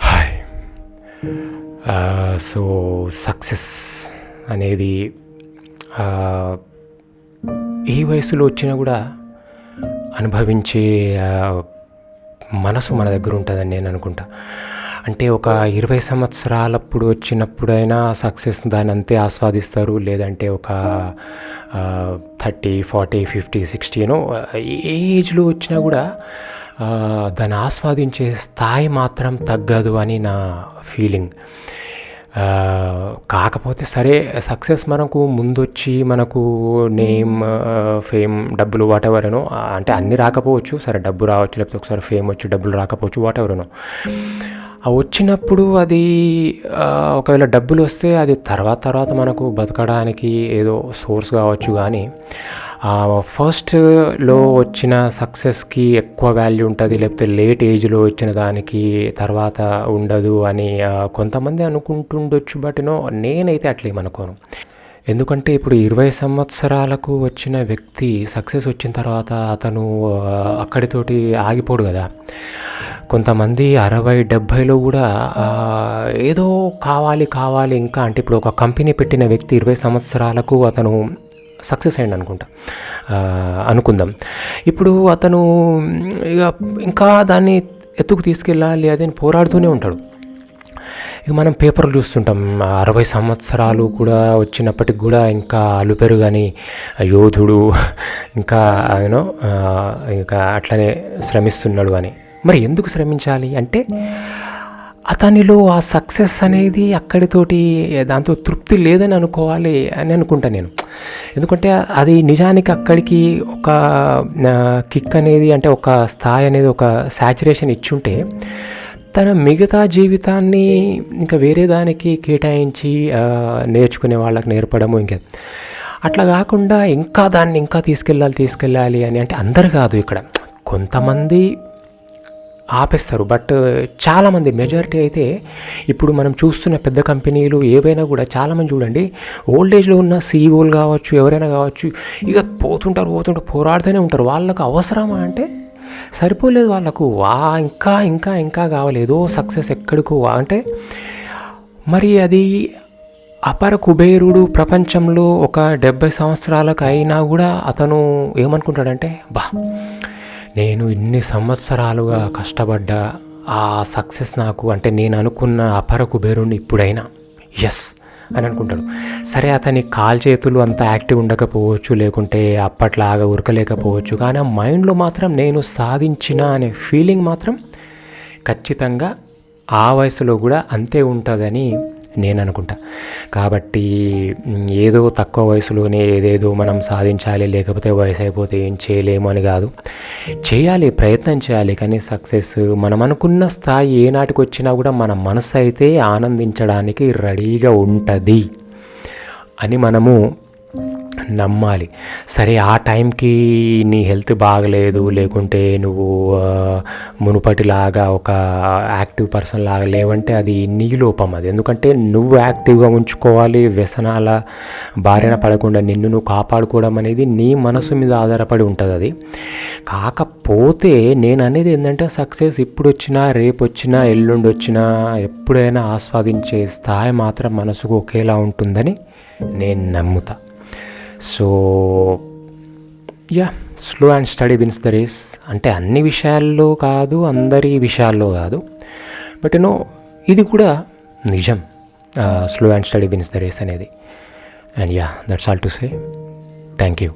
Hi so success అనేది uh, ఏ వయసులో వచ్చినా కూడా అనుభవించే uh, మనసు మన దగ్గర ఉంటుందని నేను అనుకుంటా. అంటే ఒక ఇరవై సంవత్సరాలప్పుడు వచ్చినప్పుడైనా సక్సెస్ దాన్ని అంతే ఆస్వాదిస్తారు లేదంటే ఒక థర్టీ ఫార్టీ ఫిఫ్టీ సిక్స్టీనో ఏ ఏజ్లో వచ్చినా కూడా దాన్ని ఆస్వాదించే స్థాయి మాత్రం తగ్గదు అని నా ఫీలింగ్. కాకపోతే సరే సక్సెస్ మనకు ముందొచ్చి మనకు నేమ్ ఫేమ్ డబ్బులు వాట్ ఎవరనో అంటే అన్నీ రాకపోవచ్చు సరే డబ్బు రావచ్చు లేకపోతే ఒకసారి ఫేమ్ వచ్చి డబ్బులు రాకపోవచ్చు వాట్ ఎవరనో ఆ వచ్చినప్పుడు అది ఒకవేళ డబ్బులు వస్తే అది తర్వాత తర్వాత మనకు బతకడానికి ఏదో సోర్స్ కావచ్చు కానీ ఫస్ట్లో వచ్చిన సక్సెస్కి ఎక్కువ వాల్యూ ఉంటుంది లేకపోతే లేట్ ఏజ్లో వచ్చిన దానికి తర్వాత ఉండదు అని కొంతమంది అనుకుంటుండొచ్చు బట్ నో నేనైతే అట్లేమనుకోను ఎందుకంటే ఇప్పుడు ఇరవై సంవత్సరాలకు వచ్చిన వ్యక్తి సక్సెస్ వచ్చిన తర్వాత అతను అక్కడితోటి ఆగిపోడు కదా. కొంతమంది అరవై డెబ్భైలో కూడా ఏదో కావాలి కావాలి ఇంకా అంటే ఇప్పుడు ఒక కంపెనీ పెట్టిన వ్యక్తి ఇరవై సంవత్సరాలకు అతను సక్సెస్ అయ్యండి అనుకుంటా. అనుకుందాం. ఇప్పుడు అతను ఇక ఇంకా దాన్ని ఎత్తుకు తీసుకెళ్ళాలి అది అని పోరాడుతూనే ఉంటాడు. ఇక మనం పేపర్లు చూస్తుంటాం అరవై సంవత్సరాలు కూడా వచ్చినప్పటికి కూడా ఇంకా అలుపెరు కానీ యోధుడు ఇంకా యూనో ఇంకా అట్లనే శ్రమిస్తున్నాడు అని. మరి ఎందుకు శ్రమించాలి? అంటే అతనిలో ఆ సక్సెస్ అనేది అక్కడితోటి దాంతో తృప్తి లేదని అనుకోవాలి అని అనుకుంటా నేను. ఎందుకంటే అది నిజానికి అక్కడికి ఒక కిక్ అనేది అంటే ఒక స్థాయి అనేది ఒక శాచురేషన్ ఇచ్చుంటే తన మిగతా జీవితాన్ని ఇంకా వేరే దానికి కేటాయించి నేర్చుకునే వాళ్ళకి నేర్పడము ఇంకా. అట్లా కాకుండా ఇంకా దాన్ని ఇంకా తీసుకెళ్ళాలి తీసుకెళ్ళాలి అని అంటే అందరు కాదు ఇక్కడ. కొంతమంది ఆపేస్తారు. బట్ uh, చాలామంది మెజారిటీ అయితే ఇప్పుడు మనం చూస్తున్న పెద్ద కంపెనీలు ఏవైనా కూడా చాలామంది చూడండి ఓల్డ్ ఏజ్లో ఉన్న సీఈఓలు కావచ్చు ఎవరైనా కావచ్చు ఇక పోతుంటారు పోతుంటారు పోరాడుతూనే ఉంటారు. వాళ్ళకు అవసరమా అంటే సరిపోలేదు వాళ్ళకు. వా ఇంకా ఇంకా ఇంకా కావలేదో సక్సెస్ ఎక్కడికో వా- అంటే మరి అది అపర కుబేరుడు ప్రపంచంలో ఒక డెబ్బై సంవత్సరాలకు అయినా కూడా అతను ఏమనుకుంటాడంటే బా నేను ఇన్ని సంవత్సరాలుగా కష్టపడ్డా ఆ సక్సెస్ నాకు అంటే నేను అనుకున్న అపర కుబేరుణ్ణి ఇప్పుడైనా. ఎస్ అని అనుకుంటాడు. సరే అతని కాల్ చేతులు అంత యాక్టివ్ ఉండకపోవచ్చు లేకుంటే అప్పట్లాగా ఉరకలేకపోవచ్చు కానీ ఆ మైండ్లో మాత్రం నేను సాధించిన అనే ఫీలింగ్ మాత్రం ఖచ్చితంగా ఆ వయసులో కూడా అంతే ఉంటుందని నేను అనుకుంటా కాబట్టి ఏదో తక్కువ వయసులోనే ఏదేదో మనం సాధించాలి లేకపోతే వయసు అయిపోతే ఏం చేయలేము అని కాదు. చేయాలి ప్రయత్నం చేయాలి కానీ సక్సెస్ మనం అనుకున్న స్థాయి ఏనాటికి వచ్చినా కూడా మన మనసు అయితే ఆనందించడానికి రెడీగా ఉంటుంది అని మనము నమ్మాలి. సరే ఆ టైంకి నీ హెల్త్ బాగలేదు లేకుంటే నువ్వు మునుపటిలాగా ఒక యాక్టివ్ పర్సన్ లాగా లేవంటే అది నీ లోపం అది. ఎందుకంటే నువ్వు యాక్టివ్గా ఉంచుకోవాలి వ్యసనాల బారిన పడకుండా నిన్ను నువ్వు కాపాడుకోవడం అనేది నీ మనసు మీద ఆధారపడి ఉంటుంది అది. కాకపోతే నేను అనేది ఏంటంటే సక్సెస్ ఇప్పుడు వచ్చినా రేపు వచ్చినా ఎల్లుండి వచ్చినా ఎప్పుడైనా ఆస్వాదించే స్థాయి మాత్రం మనసుకు ఒకేలా ఉంటుందని నేను నమ్ముతా. So yeah slow and steady wins the race అంటే అన్ని విషయాల్లో కాదు అందరి విషయాల్లో కాదు. బట్ నో ఇది కూడా నిజం. Slow and steady wins the race అనేది. And yeah that's all to say thank you